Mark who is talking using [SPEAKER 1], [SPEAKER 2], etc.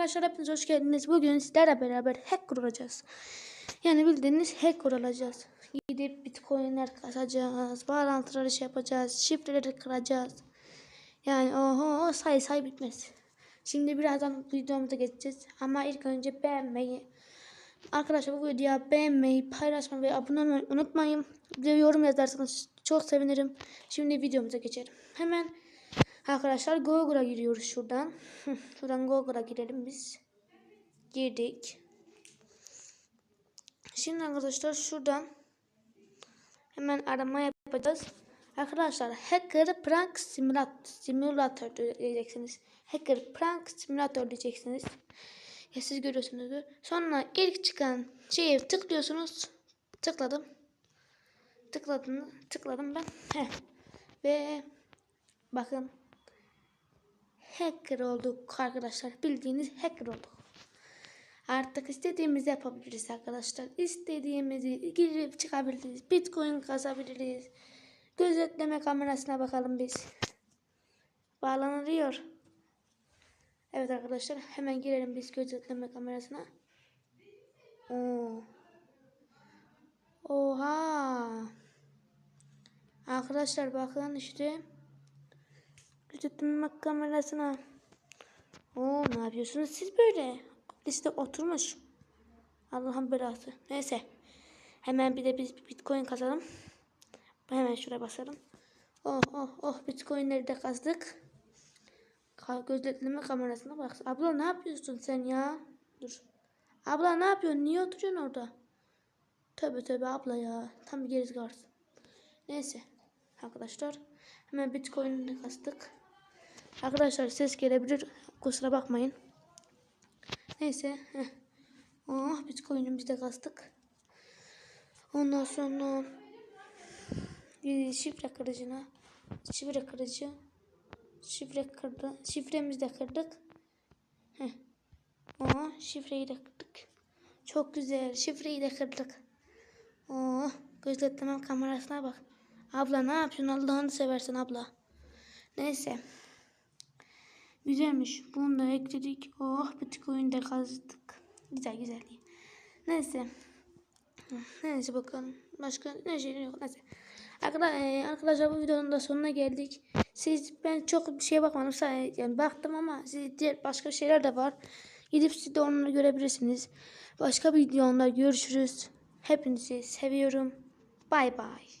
[SPEAKER 1] arkadaşlar hepiniz hoş geldiniz. Bugün sizlerle beraber hack kuracağız. Yani bildiğiniz hack kuracağız. Gidip bitcoinler kasacağız. Bağlantıları şey yapacağız. Şifreleri kıracağız. Yani oho say say bitmez. Şimdi birazdan videomuza geçeceğiz. Ama ilk önce beğenmeyi, arkadaşlar bu videoya beğenmeyi, paylaşmayı ve abone olmayı unutmayın. Bir de yorum yazarsanız çok sevinirim. Şimdi videomuza geçelim. Hemen Arkadaşlar Google'a giriyoruz şuradan. şuradan Google'a girelim biz. Girdik. Şimdi arkadaşlar şuradan hemen arama yapacağız. Arkadaşlar Hacker Prank Simulator, Simulator diyeceksiniz. Hacker Prank Simulator diyeceksiniz. Ya siz görüyorsunuz. Sonra ilk çıkan şeye tıklıyorsunuz. Tıkladım. Tıkladım. Tıkladım ben. Heh. Ve bakın hacker olduk arkadaşlar. Bildiğiniz hacker olduk. Artık istediğimizi yapabiliriz arkadaşlar. İstediğimizi girip çıkabiliriz. Bitcoin kazabiliriz. Gözetleme kamerasına bakalım biz. Bağlanılıyor. Evet arkadaşlar hemen girelim biz gözetleme kamerasına. Oo. Oha. Arkadaşlar bakın işte. Gözetleme kamerasına. Oo ne yapıyorsunuz siz böyle? Liste oturmuş. Allah'ın belası. Neyse. Hemen bir de biz bitcoin kazalım. Hemen şuraya basalım. Oh oh oh bitcoinleri de kazdık. Ka gözetleme kamerasına bak. Abla ne yapıyorsun sen ya? Dur. Abla ne yapıyorsun? Niye oturuyorsun orada? Tövbe tövbe abla ya. Tam bir gerizgarsın. Neyse. Arkadaşlar. Hemen bitcoin'ini kastık. Arkadaşlar ses gelebilir. Kusura bakmayın. Neyse. Heh. Oh bitcoin'imizi de kastık. Ondan sonra bir şifre kırıcına şifre kırıcı şifre kırdı. Şifremizi de kırdık. Heh. Oh şifreyi de kırdık. Çok güzel. Şifreyi de kırdık. Oh gözetleme kamerasına bak. Abla ne yapıyorsun? Allah'ını seversen abla. Neyse. Güzelmiş. Bunu da ekledik. Oh bitcoin de kazdık. Güzel güzel. Neyse. Neyse bakalım. Başka ne şey yok. Neyse. Arkadaşlar, arkadaşlar bu videonun da sonuna geldik. Siz ben çok bir şeye bakmadım. Yani baktım ama siz diğer başka şeyler de var. Gidip siz de onları görebilirsiniz. Başka bir görüşürüz. Hepinizi seviyorum. Bay bay.